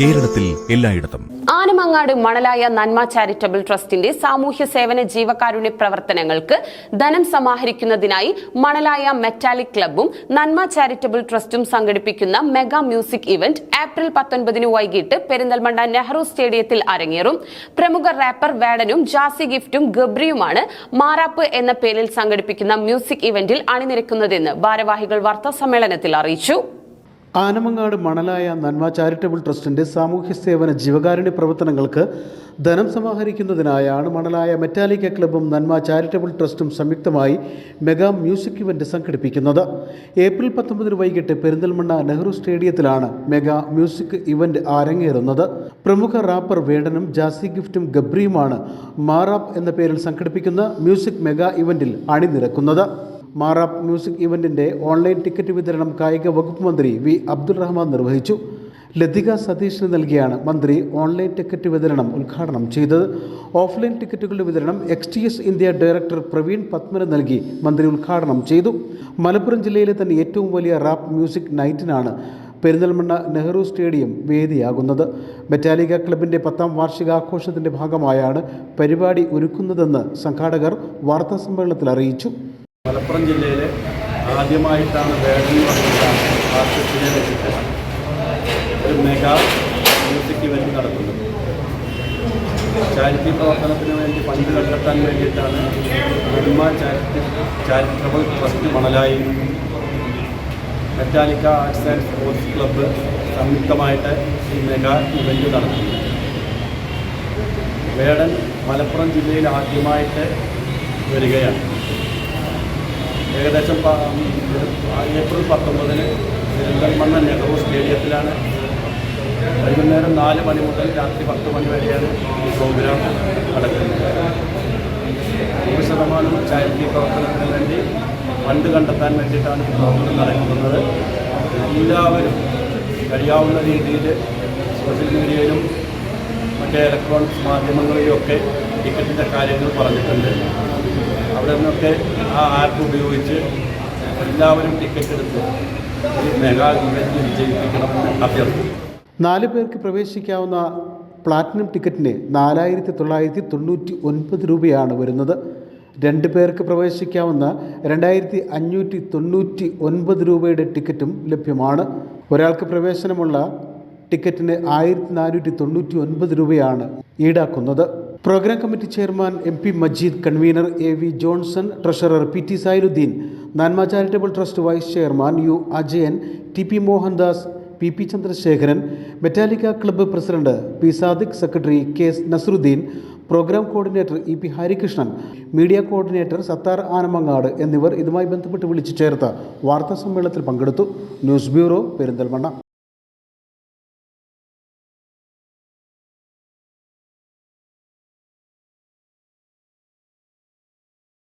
കേരളത്തിൽ എല്ലായിടത്തും. ആനമങ്ങാട് മണലായ നന്മ ചാരിറ്റബിൾ ട്രസ്റ്റിന്റെ സാമൂഹ്യ സേവന ജീവകാരുണ്യ പ്രവർത്തനങ്ങൾക്ക് ധനം സമാഹരിക്കുന്നതിനായി മണലായ മെറ്റാലിക് ക്ലബ്ബും നന്മ ചാരിറ്റബിൾ ട്രസ്റ്റും സംഘടിപ്പിക്കുന്ന മെഗാ മ്യൂസിക് ഇവന്റ് ഏപ്രിൽ പത്തൊൻപതിന് വൈകിട്ട് പെരിന്തൽമണ്ണ നെഹ്റു സ്റ്റേഡിയത്തിൽ അരങ്ങേറും. പ്രമുഖ റാപ്പർ വേടനും ജാസി ഗിഫ്റ്റും ഗബ്രിയുമാണ് മാറാപ്പ് എന്ന പേരിൽ സംഘടിപ്പിക്കുന്ന മ്യൂസിക് ഇവന്റിൽ അണിനിരക്കുന്നതെന്ന് ഭാരവാഹികൾ വാർത്താ സമ്മേളനത്തിൽ അറിയിച്ചു. ആനമങ്ങാട് മണലായ നന്മ ചാരിറ്റബിൾ ട്രസ്റ്റിന്റെ സാമൂഹ്യ സേവന ജീവകാരുണ്യ പ്രവർത്തനങ്ങൾക്ക് ധനം സമാഹരിക്കുന്നതിനായാണ് മണലായ മെറ്റാലിക്ക ക്ലബ്ബും നന്മ ചാരിറ്റബിൾ ട്രസ്റ്റും സംയുക്തമായി മെഗാ മ്യൂസിക് ഇവന്റ് സംഘടിപ്പിക്കുന്നത്. ഏപ്രിൽ പത്തൊമ്പതിന് വൈകിട്ട് പെരിന്തൽമണ്ണ നെഹ്റു സ്റ്റേഡിയത്തിലാണ് മെഗാ മ്യൂസിക് ഇവന്റ് അരങ്ങേറുന്നത്. പ്രമുഖ റാപ്പർ വേടനും ജാസി ഗിഫ്റ്റും ഗബ്രിയുമാണ് മാറാപ്പ് എന്ന പേരിൽ സംഘടിപ്പിക്കുന്ന മ്യൂസിക് മെഗാ ഇവന്റിൽ അണിനിരക്കുന്നത്. മാറാപ്പ് മ്യൂസിക് ഇവന്റിന്റെ ഓൺലൈൻ ടിക്കറ്റ് വിതരണം കായിക വകുപ്പ് മന്ത്രി വി. അബ്ദുൾ റഹ്മാൻ നിർവഹിച്ചു. ലതിക സതീഷിന് നൽകിയാണ് മന്ത്രി ഓൺലൈൻ ടിക്കറ്റ് വിതരണം ഉദ്ഘാടനം ചെയ്തത്. ഓഫ്ലൈൻ ടിക്കറ്റുകളുടെ വിതരണം X T S India director Praveen പത്മന് നൽകി മന്ത്രി ഉദ്ഘാടനം ചെയ്തു. മലപ്പുറം ജില്ലയിലെ തന്നെ ഏറ്റവും വലിയ റാപ്പ് മ്യൂസിക് നൈറ്റിനാണ് പെരിന്തൽമണ്ണ നെഹ്റു സ്റ്റേഡിയം വേദിയാകുന്നത്. മെറ്റാലിക ക്ലബിന്റെ പത്താം വാർഷികാഘോഷത്തിന്റെ ഭാഗമായാണ് പരിപാടി ഒരുക്കുന്നതെന്ന് സംഘാടകർ വാർത്താസമ്മേളനത്തിൽ അറിയിച്ചു. മലപ്പുറം ജില്ലയിലെ ആദ്യമായിട്ടാണ് ആർട്ടിസ്റ്റിനെ വെച്ചിട്ട് ഒരു മെഗാ മ്യൂസിക് ഇവന്റ് നടക്കുന്നത്. ചാരിറ്റി പ്രവർത്തനത്തിന് വേണ്ടി ഫണ്ട് കണ്ടെത്താൻ വേണ്ടിയിട്ടാണ് Nanma charity charitable trust Manalaya. Metallica arts and sports club സംയുക്തമായിട്ട് ഈ മെഗാ ഇവന്റ് നടത്തുന്നത് വേടൻ മലപ്പുറം ജില്ലയിൽ ആദ്യമായിട്ട് വരികയാണ്. ഏകദേശം ഏപ്രിൽ പത്തൊമ്പതിന് പെരിന്തൽമണ്ണ നെഹ്റു സ്റ്റേഡിയത്തിലാണ്. വൈകുന്നേരം നാല് മണി മുതൽ രാത്രി പത്ത് മണി വരെയാണ് ഈ പ്രോഗ്രാം നടക്കുന്നത്. നൂറ് ശതമാനം ചാരിറ്റി പ്രവർത്തനത്തിന് വേണ്ടി ഫണ്ട് കണ്ടെത്താൻ വേണ്ടിയിട്ടാണ് ഈ പ്രവർത്തനം നടക്കുന്നത്. എല്ലാവരും കഴിയാവുന്ന രീതിയിൽ സോഷ്യൽ മീഡിയയിലും മറ്റേ ഇലക്ട്രോണിക്സ് മാധ്യമങ്ങളിലുമൊക്കെ ടിക്കറ്റിന്റെ കാര്യങ്ങൾ പറഞ്ഞിട്ടുണ്ട്. അവിടെ നിന്നൊക്കെ ആ ആപ്പ് ഉപയോഗിച്ച് എല്ലാവരും ടിക്കറ്റ് എടുത്ത് ഈ മെഗാ ഇവന്റ് വിജയിപ്പിക്കണമെന്ന് അഭ്യർത്ഥിക്കും നാല് പേർക്ക് പ്രവേശിക്കാവുന്ന പ്ലാറ്റിനം ടിക്കറ്റിന് നാലായിരത്തി തൊള്ളായിരത്തി തൊണ്ണൂറ്റി ഒൻപത് രൂപയാണ് വരുന്നത്. രണ്ട് പേർക്ക് പ്രവേശിക്കാവുന്ന രണ്ടായിരത്തി അഞ്ഞൂറ്റി തൊണ്ണൂറ്റി ഒൻപത് രൂപയുടെ ടിക്കറ്റും ലഭ്യമാണ്. ഒരാൾക്ക് പ്രവേശനമുള്ള ടിക്കറ്റിന് ആയിരത്തി നാനൂറ്റി തൊണ്ണൂറ്റി ഒൻപത് രൂപയാണ് ഈടാക്കുന്നത്. Programme committee chairman M P Majeed convener A V Johnson treasurer P T Sailuddeen Nanma charitable trust vice chairman U Ajayan T P Mohandas P P Chandrasekharan Metallica club president P Sadiq secretary K Nasaruddeen programme coordinator E P Harikrishnan media coordinator Sathar Anamangad എന്നിവർ ഇതുമായി ബന്ധപ്പെട്ട് വിളിച്ചു ചേർത്ത വാർത്താ സമ്മേളനത്തിൽ പങ്കെടുത്തു. News bureau Perinthalmanna.